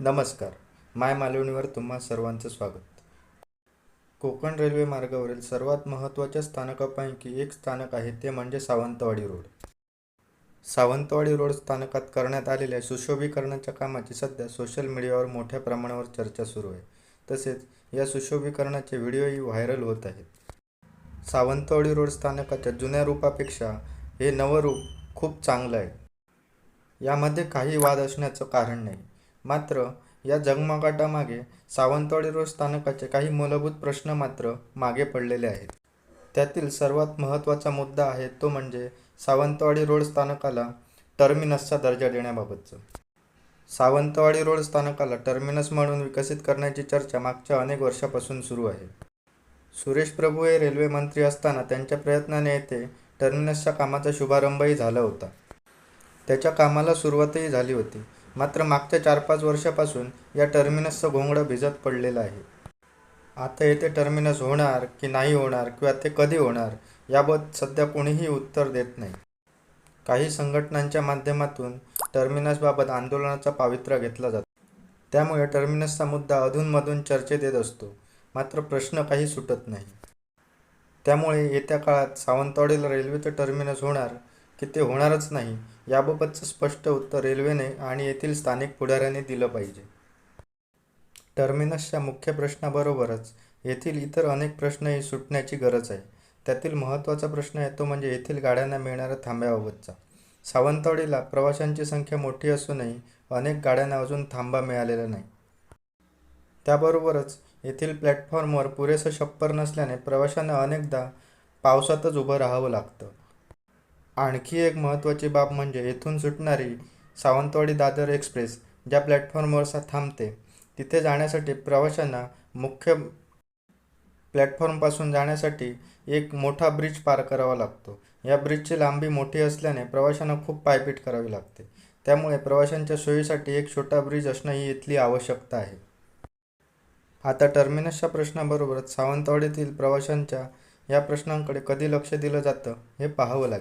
नमस्कार. माय मालवणीवर तुम्हा सर्वांचं स्वागत. कोकण रेल्वे मार्गावरील सर्वात महत्त्वाच्या स्थानकापैकी एक स्थानक आहे ते म्हणजे सावंतवाडी रोड. सावंतवाडी रोड स्थानकात करण्यात आलेल्या सुशोभीकरणाच्या कामाची सध्या सोशल मीडियावर मोठ्या प्रमाणावर चर्चा सुरू आहे. तसेच या सुशोभीकरणाचे व्हिडिओही व्हायरल होत आहेत. सावंतवाडी रोड स्थानकाच्या जुन्या रूपापेक्षा हे नवं रूप खूप चांगलं आहे. यामध्ये काही वाद असण्याचं कारण नाही. मात्र या जगमगाटामागे सावंतवाडी रोड स्थानकाचे काही मूलभूत प्रश्न मात्र मागे पडलेले आहेत. त्यातील सर्वात महत्त्वाचा मुद्दा आहे तो म्हणजे सावंतवाडी रोड स्थानकाला टर्मिनसचा दर्जा देण्याबाबतचं. सावंतवाडी रोड स्थानकाला टर्मिनस म्हणून विकसित करण्याची चर्चा मागच्या अनेक वर्षापासून सुरू आहे. सुरेश प्रभू हे रेल्वे मंत्री असताना त्यांच्या प्रयत्नाने येथे टर्मिनसच्या कामाचा शुभारंभही झाला होता. त्याच्या कामाला सुरुवातही झाली होती. मात्र मागच्या चार पाच वर्षापासून या टर्मिनसचं घोंगडं भिजत पडलेलं आहे. आता येथे टर्मिनस होणार की नाही होणार किंवा ते कधी होणार याबाबत सध्या कोणीही उत्तर देत नाही. काही संघटनांच्या माध्यमातून टर्मिनसबाबत आंदोलनाचा पावित्र्य घेतला जातो. त्यामुळे टर्मिनसचा मुद्दा अधूनमधून चर्चेत येत असतो. मात्र प्रश्न काही सुटत नाही. त्यामुळे येत्या काळात सावंतवाडीला रेल्वेचं टर्मिनस होणार की ते होणारच नाही याबाबतचं स्पष्ट उत्तर रेल्वेने आणि येथील स्थानिक पुढाऱ्यांनी दिलं पाहिजे. टर्मिनसच्या मुख्य प्रश्नाबरोबरच येथील इतर अनेक प्रश्नही सुटण्याची गरज आहे. त्यातील महत्त्वाचा प्रश्न आहे तो म्हणजे येथील गाड्यांना मिळणाऱ्या थांब्याबाबतचा. सावंतवाडीला प्रवाशांची संख्या मोठी असूनही अनेक गाड्यांना अजून थांबा मिळालेला नाही. त्याबरोबरच येथील प्लॅटफॉर्मवर पुरेसं छप्पर नसल्याने प्रवाशांना अनेकदा पावसातच उभं राहावं लागतं. आणखी एक महत्त्वाची बाब म्हणजे येथून सुटणारी सावंतवाडी दादर एक्सप्रेस ज्या प्लॅटफॉर्मवर सा थांबते तिथे जाण्यासाठी प्रवाशांना मुख्य प्लॅटफॉर्मपासून जाण्यासाठी एक मोठा ब्रिज पार करावा लागतो. या ब्रिजची लांबी मोठी असल्याने प्रवाशांना खूप पायपीट करावी लागते. त्यामुळे प्रवाशांच्या सोयीसाठी एक छोटा ब्रिज असणं ही इथली आवश्यकता आहे. आता टर्मिनसच्या प्रश्नाबरोबरच सावंतवाडीतील प्रवाशांच्या या प्रश्नांकडे कधी लक्ष दिलं जातं हे पाहावं लागेल.